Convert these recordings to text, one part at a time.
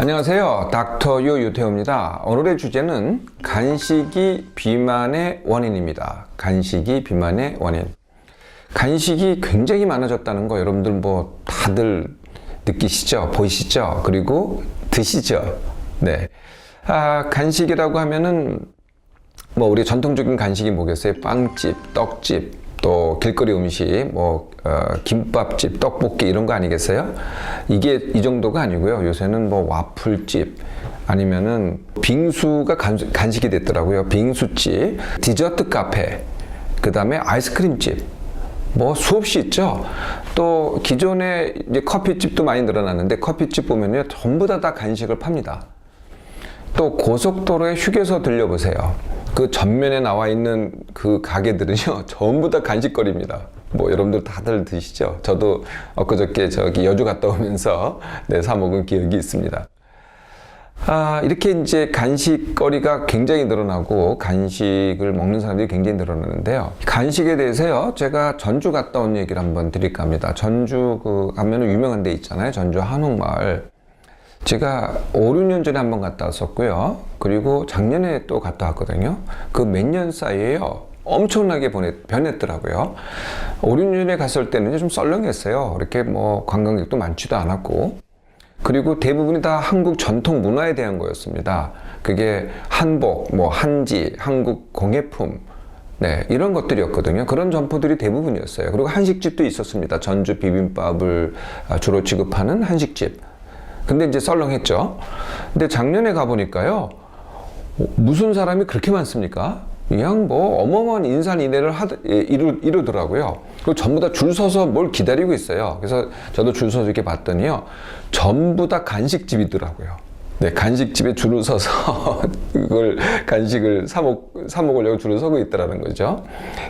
안녕하세요. 닥터 유 유태호입니다. 오늘의 주제는 간식이 비만의 원인입니다. 간식이 비만의 원인. 간식이 굉장히 많아졌다는 거 여러분들 뭐 다들 느끼시죠? 보이시죠? 그리고 드시죠? 네. 아, 간식이라고 하면은 뭐 우리 전통적인 간식이 뭐겠어요? 빵집, 떡집, 또 길거리 음식, 뭐 어, 김밥집, 떡볶이 이런 거 아니겠어요? 이게 이 정도가 아니고요. 요새는 뭐 와플집 아니면은 빙수가 간, 간식이 됐더라고요. 빙수집, 디저트 카페, 그 다음에 아이스크림집. 뭐 수없이 있죠. 또 기존에 이제 커피집도 많이 늘어났는데 커피집 보면요 전부 다 다 간식을 팝니다. 또 고속도로에 휴게소 들려보세요. 그 전면에 나와 있는 그 가게들은요, 전부 다 간식거리입니다. 뭐 여러분들 다들 드시죠? 저도 엊그저께 저기 여주 갔다 오면서 네, 사 먹은 기억이 있습니다. 아, 이렇게 이제 간식거리가 굉장히 늘어나고 간식을 먹는 사람들이 굉장히 늘어나는데요. 간식에 대해서요, 제가 전주 갔다 온 얘기를 한번 드릴까 합니다. 전주 그 가면은 유명한 데 있잖아요. 전주 한옥마을. 제가 5, 6년 전에 한번 갔다 왔었고요. 그리고 작년에 또 갔다 왔거든요. 그 몇 년 사이에요. 엄청나게 변했더라고요. 5, 6년에 갔을 때는 좀 썰렁했어요. 이렇게 뭐 관광객도 많지도 않았고. 그리고 대부분이 다 한국 전통 문화에 대한 거였습니다. 그게 한복, 뭐 한지, 한국 공예품, 네, 이런 것들이었거든요. 그런 점포들이 대부분이었어요. 그리고 한식집도 있었습니다. 전주 비빔밥을 아, 주로 취급하는 한식집. 근데 이제 썰렁했죠. 근데 작년에 가보니까요. 어, 무슨 사람이 그렇게 많습니까? 그냥 뭐 어마어마한 인산 인해를 하드, 예, 이루, 이루더라고요. 그리고 전부 다 줄 서서 뭘 기다리고 있어요. 그래서 저도 줄 서서 이렇게 봤더니요. 전부 다 간식집이더라고요. 네, 간식집에 줄을 서서 그걸 간식을 사, 먹, 사 먹으려고 줄을 서고 있더라는 거죠.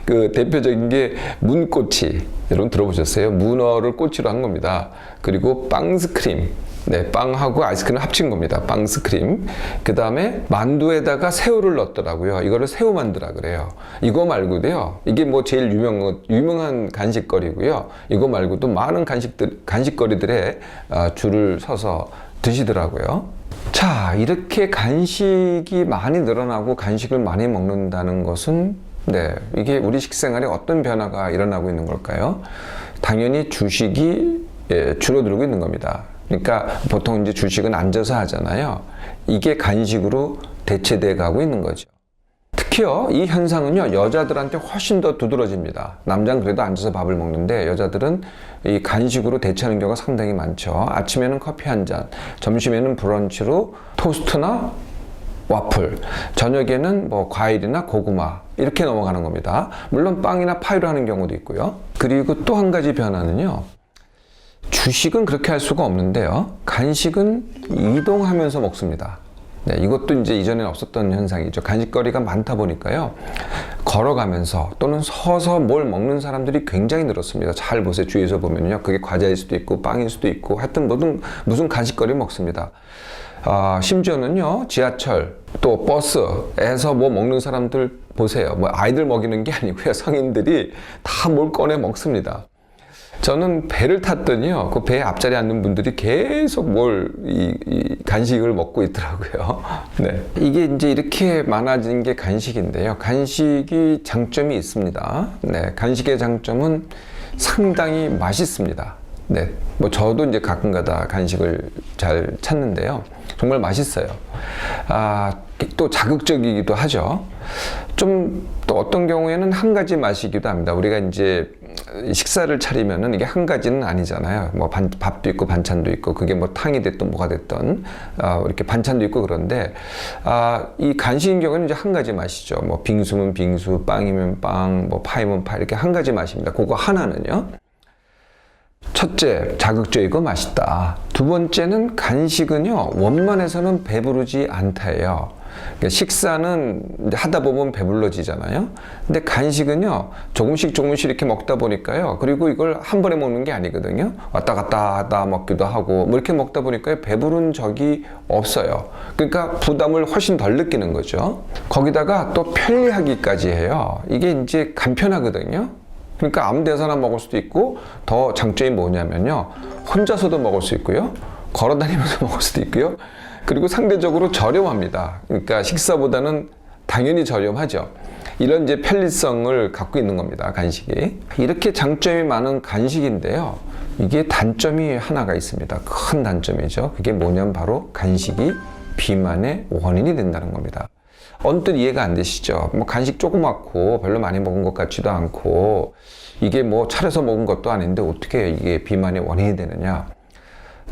그 대표적인 게 문꼬치. 여러분 들어보셨어요? 문어를 꼬치로 한 겁니다. 그리고 빵스크림. 네, 빵하고 아이스크림 합친 겁니다. 빵스크림. 그 다음에 만두에다가 새우를 넣었더라고요. 이거를 새우 만두라 그래요. 이거 말고도요. 이게 뭐 제일 유명, 유명한 간식거리고요. 이거 말고도 많은 간식들, 간식거리들에 아, 줄을 서서 드시더라고요. 자, 이렇게 간식이 많이 늘어나고 간식을 많이 먹는다는 것은 네, 이게 우리 식생활에 어떤 변화가 일어나고 있는 걸까요? 당연히 주식이 예, 줄어들고 있는 겁니다. 그러니까 보통 이제 주식은 앉아서 하잖아요. 이게 간식으로 대체돼 가고 있는 거죠. 특히요, 이 현상은요, 여자들한테 훨씬 더 두드러집니다. 남자는 그래도 앉아서 밥을 먹는데, 여자들은 이 간식으로 대체하는 경우가 상당히 많죠. 아침에는 커피 한 잔, 점심에는 브런치로 토스트나 와플, 저녁에는 뭐 과일이나 고구마, 이렇게 넘어가는 겁니다. 물론 빵이나 파이로 하는 경우도 있고요. 그리고 또 한 가지 변화는요, 주식은 그렇게 할 수가 없는데요. 간식은 이동하면서 먹습니다. 네, 이것도 이제 이전에는 없었던 현상이죠. 간식거리가 많다 보니까요. 걸어가면서 또는 서서 뭘 먹는 사람들이 굉장히 늘었습니다. 잘 보세요. 주위에서 보면요. 그게 과자일 수도 있고 빵일 수도 있고 하여튼 뭐든 무슨 간식거리 먹습니다. 아, 심지어는요. 지하철 또 버스에서 뭐 먹는 사람들 보세요. 뭐 아이들 먹이는 게 아니고요. 성인들이 다 뭘 꺼내 먹습니다. 저는 배를 탔더니요. 그 배 앞자리에 앉는 분들이 계속 뭘, 이, 이 간식을 먹고 있더라고요. 네. 이게 이제 이렇게 많아진 게 간식인데요. 간식이 장점이 있습니다. 네. 간식의 장점은 상당히 맛있습니다. 네. 뭐 저도 이제 가끔 가다 간식을 잘 찾는데요. 정말 맛있어요. 아, 또 자극적이기도 하죠. 좀 또 어떤 경우에는 한 가지 맛이기도 합니다. 우리가 이제 식사를 차리면은 이게 한 가지는 아니잖아요. 뭐 반, 밥도 있고 반찬도 있고 그게 뭐 탕이 됐든 뭐가 됐든 아, 이렇게 반찬도 있고 그런데 아, 이 간식인 경우는 이제 한 가지 맛이죠. 뭐 빙수면 빙수, 빵이면 빵, 뭐 파이면 파 이렇게 한 가지 맛입니다. 그거 하나는요. 첫째, 자극적이고 맛있다. 두 번째는 간식은요, 원만해서는 배부르지 않다예요. 그러니까 식사는 하다 보면 배불러지잖아요. 근데 간식은요, 조금씩 조금씩 이렇게 먹다 보니까요. 그리고 이걸 한 번에 먹는 게 아니거든요. 왔다 갔다 하다 먹기도 하고, 뭐 이렇게 먹다 보니까 배부른 적이 없어요. 그러니까 부담을 훨씬 덜 느끼는 거죠. 거기다가 또 편리하기까지 해요. 이게 이제 간편하거든요. 그러니까 아무 데서나 먹을 수도 있고 더 장점이 뭐냐면요 혼자서도 먹을 수 있고요 걸어 다니면서 먹을 수도 있고요. 그리고 상대적으로 저렴합니다. 그러니까 식사보다는 당연히 저렴하죠. 이런 이제 편리성을 갖고 있는 겁니다. 간식이. 이렇게 장점이 많은 간식인데요. 이게 단점이 하나가 있습니다. 큰 단점이죠. 그게 뭐냐면 바로 간식이 비만의 원인이 된다는 겁니다. 언뜻 이해가 안 되시죠? 뭐 간식 조그맣고 별로 많이 먹은 것 같지도 않고 이게 뭐 차려서 먹은 것도 아닌데 어떻게 이게 비만의 원인이 되느냐?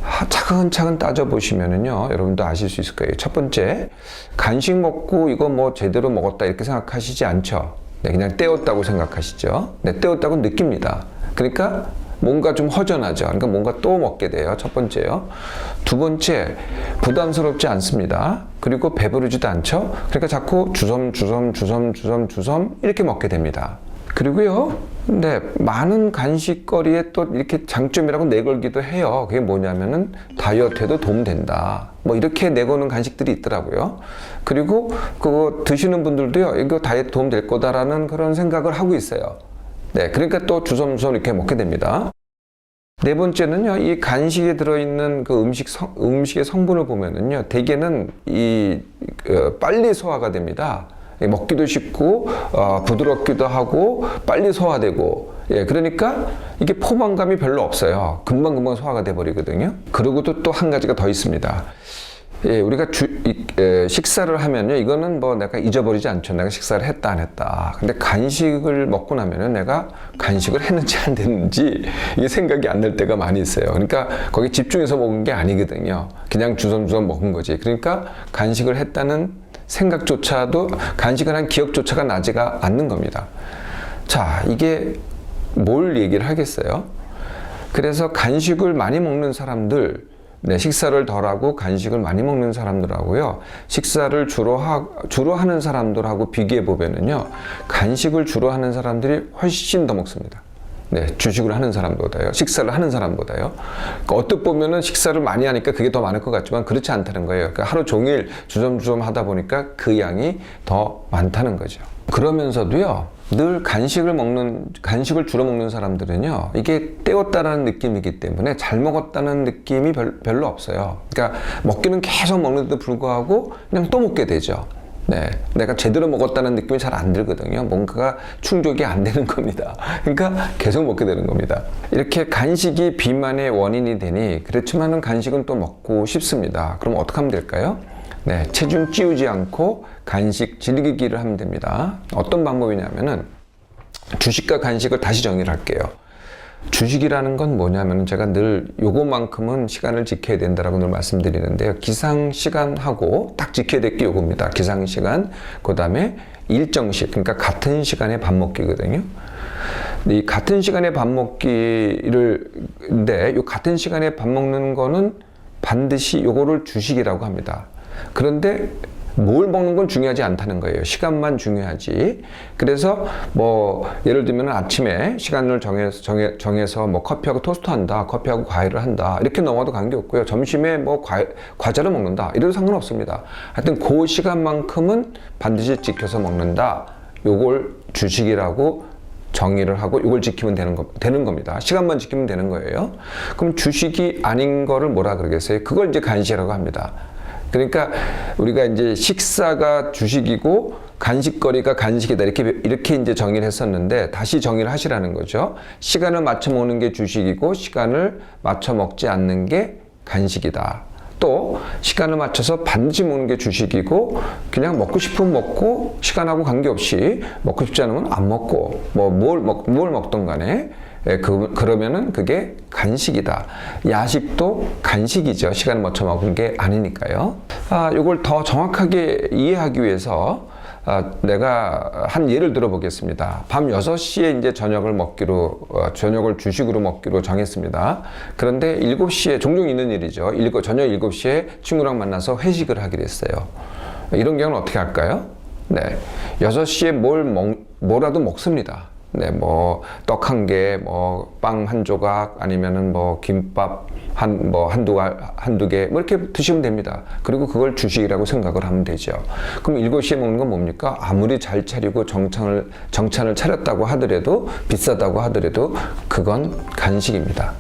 아, 차근차근 따져보시면은요, 여러분도 아실 수 있을 거예요. 첫 번째, 간식 먹고 이거 뭐 제대로 먹었다 이렇게 생각하시지 않죠? 네, 그냥 때웠다고 생각하시죠? 네, 때웠다고 느낍니다. 그러니까 뭔가 좀 허전하죠. 그러니까 뭔가 또 먹게 돼요. 첫 번째요. 두 번째, 부담스럽지 않습니다. 그리고 배부르지도 않죠. 그러니까 자꾸 주섬, 주섬, 주섬, 주섬, 주섬 이렇게 먹게 됩니다. 그리고요, 네, 많은 간식거리에 또 이렇게 장점이라고 내걸기도 해요. 그게 뭐냐면은 다이어트에도 도움된다. 뭐 이렇게 내거는 간식들이 있더라고요. 그리고 그거 드시는 분들도요, 이거 다이어트 도움 될 거다라는 그런 생각을 하고 있어요. 네, 그러니까 또 주섬주섬 이렇게 먹게 됩니다. 네 번째는요, 이 간식에 들어있는 그 음식 성, 음식의 성분을 보면은요, 대개는 이 어, 빨리 소화가 됩니다. 예, 먹기도 쉽고 어, 부드럽기도 하고 빨리 소화되고 예, 그러니까 이게 포만감이 별로 없어요. 금방 금방 소화가 돼 버리거든요. 그리고 또 또 한 가지가 더 있습니다. 예, 우리가 주, 이, 에, 식사를 하면요, 이거는 뭐 내가 잊어버리지 않죠. 내가 식사를 했다 안 했다. 근데 간식을 먹고 나면은 내가 간식을 했는지 안 됐는지 이게 생각이 안 날 때가 많이 있어요. 그러니까 거기 집중해서 먹은 게 아니거든요. 그냥 주섬주섬 먹은 거지. 그러니까 간식을 했다는 생각조차도 간식을 한 기억조차가 나지가 않는 겁니다. 자, 이게 뭘 얘기를 하겠어요? 그래서 간식을 많이 먹는 사람들, 네, 식사를 덜하고 간식을 많이 먹는 사람들하고요, 식사를 주로 하, 주로 하는 사람들하고 비교해 보면은요, 간식을 주로 하는 사람들이 훨씬 더 먹습니다. 네, 주식을 하는 사람보다요, 식사를 하는 사람보다요. 그러니까 어떻게 보면은 식사를 많이 하니까 그게 더 많을 것 같지만 그렇지 않다는 거예요. 그러니까 하루 종일 주섬주섬 하다 보니까 그 양이 더 많다는 거죠. 그러면서도요, 늘 간식을 먹는, 간식을 주로 먹는 사람들은요, 이게 때웠다라는 느낌이기 때문에 잘 먹었다는 느낌이 별, 별로 없어요. 그러니까 먹기는 계속 먹는데도 불구하고 그냥 또 먹게 되죠. 네. 내가 제대로 먹었다는 느낌이 잘 안 들거든요. 뭔가가 충족이 안 되는 겁니다. 그러니까 계속 먹게 되는 겁니다. 이렇게 간식이 비만의 원인이 되니 그렇지만은 간식은 또 먹고 싶습니다. 그럼 어떻게 하면 될까요? 네, 체중 찌우지 않고 간식 즐기기를 하면 됩니다. 어떤 방법이냐면은 주식과 간식을 다시 정의를 할게요. 주식이라는 건 뭐냐면 제가 늘 요거만큼은 시간을 지켜야 된다라고 늘 말씀드리는데요. 기상 시간하고 딱 지켜야 될 게 요겁니다. 기상 시간, 그 다음에 일정식, 그러니까 같은 시간에 밥 먹기거든요. 이 같은 시간에 밥 먹기를, 근데 요 같은 시간에 밥 먹는 거는 반드시 요거를 주식이라고 합니다. 그런데 뭘 먹는 건 중요하지 않다는 거예요. 시간만 중요하지. 그래서 뭐 예를 들면 아침에 시간을 정해서 정해, 정해서 뭐 커피하고 토스트 한다, 커피하고 과일을 한다 이렇게 넘어도 관계 없고요. 점심에 뭐 과, 과자를 먹는다 이래도 상관없습니다. 하여튼 그 시간만큼은 반드시 지켜서 먹는다. 요걸 주식이라고 정의를 하고 이걸 지키면 되는, 거, 되는 겁니다. 시간만 지키면 되는 거예요. 그럼 주식이 아닌 거를 뭐라 그러겠어요? 그걸 이제 간식이라고 합니다. 그러니까 우리가 이제 식사가 주식이고 간식거리가 간식이다 이렇게 이렇게 이제 정의를 했었는데 다시 정의를 하시라는 거죠. 시간을 맞춰 먹는 게 주식이고 시간을 맞춰 먹지 않는 게 간식이다. 또 시간을 맞춰서 반드시 먹는 게 주식이고 그냥 먹고 싶으면 먹고 시간하고 관계없이 먹고 싶지 않으면 안 먹고 뭐 뭘 먹, 뭘 먹던 간에 예, 그, 그러면은 그게 간식이다. 야식도 간식이죠. 시간을 맞춰 먹은 게 아니니까요. 아, 요걸 더 정확하게 이해하기 위해서 아, 내가 한 예를 들어보겠습니다. 밤 6시에 이제 저녁을 먹기로, 어, 저녁을 주식으로 먹기로 정했습니다. 그런데 7시에, 종종 있는 일이죠. 일곱, 저녁 7시에 친구랑 만나서 회식을 하기로 했어요. 이런 경우는 어떻게 할까요? 네. 6시에 뭘 먹, 뭐라도 먹습니다. 네, 뭐, 떡 한 개, 뭐, 빵 한 조각, 아니면은 뭐, 김밥 한, 뭐, 한두, 알- 한두 개, 뭐, 이렇게 드시면 됩니다. 그리고 그걸 주식이라고 생각을 하면 되죠. 그럼 7시에 먹는 건 뭡니까? 아무리 잘 차리고 정찬을, 정찬을 차렸다고 하더라도, 비싸다고 하더라도, 그건 간식입니다.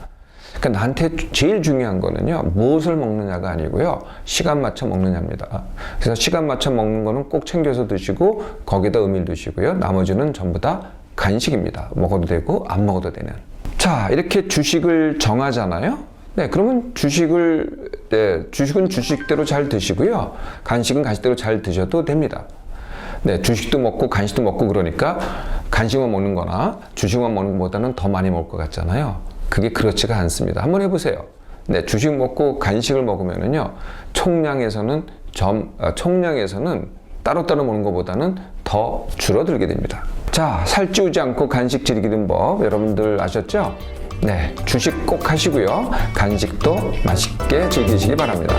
그러니까 나한테 제일 중요한 거는요, 무엇을 먹느냐가 아니고요, 시간 맞춰 먹느냐입니다. 그래서 시간 맞춰 먹는 거는 꼭 챙겨서 드시고, 거기다 의미를 두시고요. 나머지는 전부 다 간식입니다. 먹어도 되고, 안 먹어도 되는. 자, 이렇게 주식을 정하잖아요? 네, 그러면 주식을, 네, 주식은 주식대로 잘 드시고요. 간식은 간식대로 잘 드셔도 됩니다. 네, 주식도 먹고 간식도 먹고 그러니까 간식만 먹는 거나 주식만 먹는 것보다는 더 많이 먹을 것 같잖아요. 그게 그렇지가 않습니다. 한번 해 보세요. 네, 주식 먹고 간식을 먹으면은요, 총량에서는 점, 아, 총량에서는 따로따로 먹는 것보다는 더 줄어들게 됩니다. 자, 살찌우지 않고 간식 즐기는 법 여러분들 아셨죠? 네, 주식 꼭 하시고요. 간식도 맛있게 즐기시기 바랍니다.